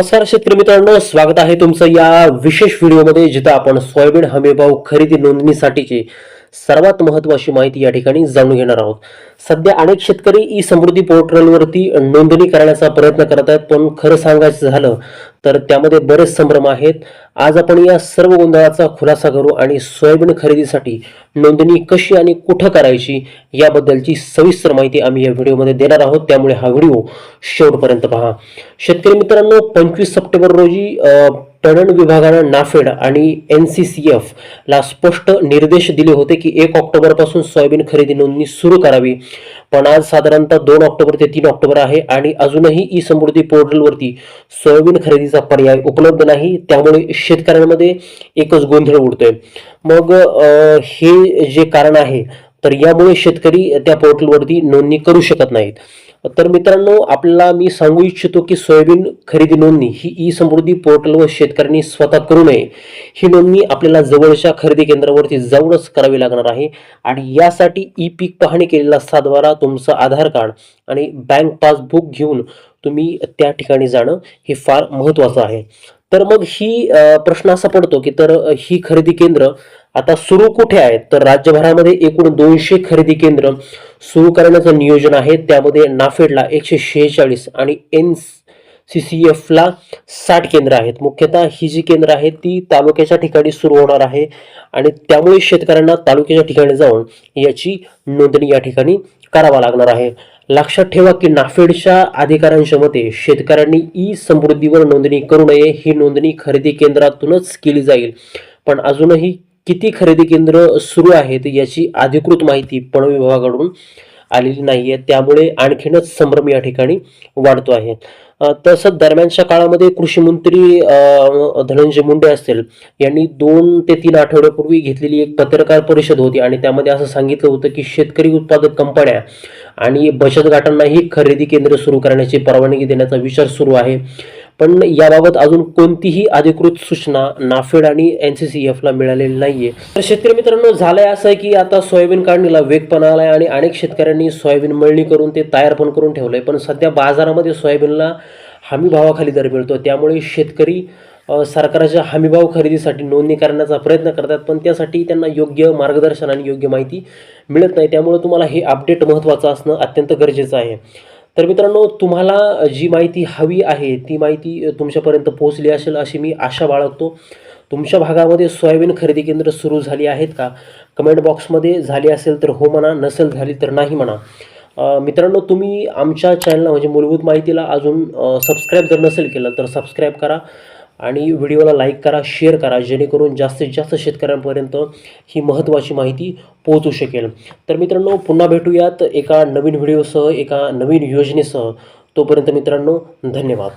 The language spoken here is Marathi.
नमस्कार शेतकरी मित्रांनो स्वागत आहे तुमचं या विशेष व्हिडिओमध्ये जिथं आपण सोयाबीन हमीभाव खरेदी नोंदणीसाठीची सर्वात महत्त्वाची माहिती या ठिकाणी जाणून घेणार आहोत. सध्या अनेक शेतकरी ई समृद्धी पोर्टलवरती नोंदणी करण्याचा प्रयत्न करत आहेत पण खरं सांगायचं झालं तर त्यामध्ये बरेच संभ्रम आहेत. आज आपण या सर्व गोंधळाचा खुलासा करू आणि सोयाबीन खरेदीसाठी नोंदणी कशी आणि कुठं करायची याबद्दलची सविस्तर माहिती आम्ही या व्हिडिओमध्ये देणार आहोत. त्यामुळे हा व्हिडिओ शेवटपर्यंत पहा. शेतकरी मित्रांनो पंचवीस सप्टेंबर रोजी अ, पणन विभागानं नाफेड आणि एन सी सी एफ ला स्पष्ट निर्देश दिले होते की एक ऑक्टोबरपासून सोयाबीन खरेदी नोंदणी सुरू करावी. पण आज साधारणतः दोन ऑक्टोबर ते तीन ऑक्टोबर आहे आणि अजूनही ई समृद्धी पोर्टलवरती सोयाबीन खरेदीचा पर्याय उपलब्ध नाही. त्यामुळे शेतकऱ्यांमध्ये एकच गोंधळ उडतोय. मग हे जे कारण आहे तर यामुळे शेतकरी त्या पोर्टलवरती नोंदणी करू शकत नाहीत. तर मित्रांनो आपल्याला मी सांगू इच्छितो की सोयाबीन खरेदी नोंदणी ही ई समृद्धी पोर्टलवर शेतकऱ्यांनी स्वतः करू नये. ही नोंदणी आपल्याला जवळच्या खरेदी केंद्रावरती जाऊनच करावी लागणार आहे आणि यासाठी ई पीक पाहणी केलेला सातबारा तुमचं आधार कार्ड आणि बँक पासबुक घेऊन तुम्ही त्या ठिकाणी जाणं हे फार महत्त्वाचं आहे. तर मग ही प्रश्न असा पडतो की तर ही खरेदी केंद्र आता सुरू कुठे आहेत? तर राज्यभरामध्ये एकूण दोनशे खरेदी केंद्र सुरू करण्याचं नियोजन आहे. त्यामध्ये नाफेडला एकशे शेहेचाळीस आणि एन सी सी एफला साठ केंद्र आहेत. मुख्यतः ही जी केंद्र आहेत ती तालुक्याच्या ठिकाणी सुरू होणार आहे आणि त्यामुळे शेतकऱ्यांना तालुक्याच्या ठिकाणी जाऊन याची नोंदणी या ठिकाणी करावा लागणार आहे. लक्षात ठेवा की नाफेडच्या अधिकाऱ्यांच्या मते शेतकऱ्यांनी ई समृद्धीवर नोंदणी करू नये. ही नोंदणी खरेदी केंद्रातूनच केली जाईल. पण अजूनही किती खरेदी केंद्र सुरू आहेत याची अधिकृत माहिती पणन विभागाकडून आलेली नाही आहे त्यामुळे आणखीनच संभ्रम या ठिकाणी वाढतो आहे. तसंच दरम्यानच्या काळामध्ये कृषी मंत्री धनंजय मुंडे असतील यांनी दोन ते तीन आठवड्यापूर्वी घेतलेली एक पत्रकार परिषद होती आणि त्यामध्ये असं सांगितलं होतं की शेतकरी उत्पादक कंपन्या आणि बचत गटांनाही खरेदी केंद्र सुरू करण्याची परवानगी देण्याचा विचार सुरू आहे. पण याबाबत अजून कोणतीही अधिकृत सूचना नाफेड आणि एन सी सी एफला मिळालेली नाहीये. तर शेतकरी मित्रांनो झालंय असं आहे की आता सोयाबीन काढणीला वेग पण आलाय आणि अनेक शेतकऱ्यांनी सोयाबीन मळणी करून ते तयार पण करून ठेवलंय. पण सध्या बाजारामध्ये सोयाबीनला हमी भावाखाली दर मिळतो. त्यामुळे शेतकरी सरकारच्या हमीभाव खरेदीसाठी नोंदणी करण्याचा प्रयत्न करतात पण त्यासाठी त्यांना योग्य मार्गदर्शन आणि योग्य माहिती मिळत नाही. त्यामुळे तुम्हाला हे अपडेट महत्त्वाचं असणं अत्यंत गरजेचं आहे. तर मित्रांनो तुम्हाला जी माहिती हवी आहे ती माहिती तुमच्यापर्यंत पोहोचली असेल अशी मी आशा बाळगतो. तुमच्या भागामध्ये सोयाबीन खरेदी केंद्र सुरू झाली आहेत का? कमेंट बॉक्समध्ये झाली असेल तर हो म्हणा नसेल झाली तर नाही म्हणा. मित्रांनो तुम्ही आमच्या चॅनलला म्हणजे मूलभूत माहितीला अजून सबस्क्राईब जर नसेल केलं तर सबस्क्राईब करा. आणि व्हिडिओला लाईक करा शेअर करा जेणेकरून जास्तीत जास्त शेतकऱ्यांपर्यंत ही महत्त्वाची माहिती पोहोचू शकेल. तर मित्रांनो पुन्हा भेटूयात एका नवीन व्हिडिओसह एका नवीन योजनेसह. तोपर्यंत मित्रांनो धन्यवाद.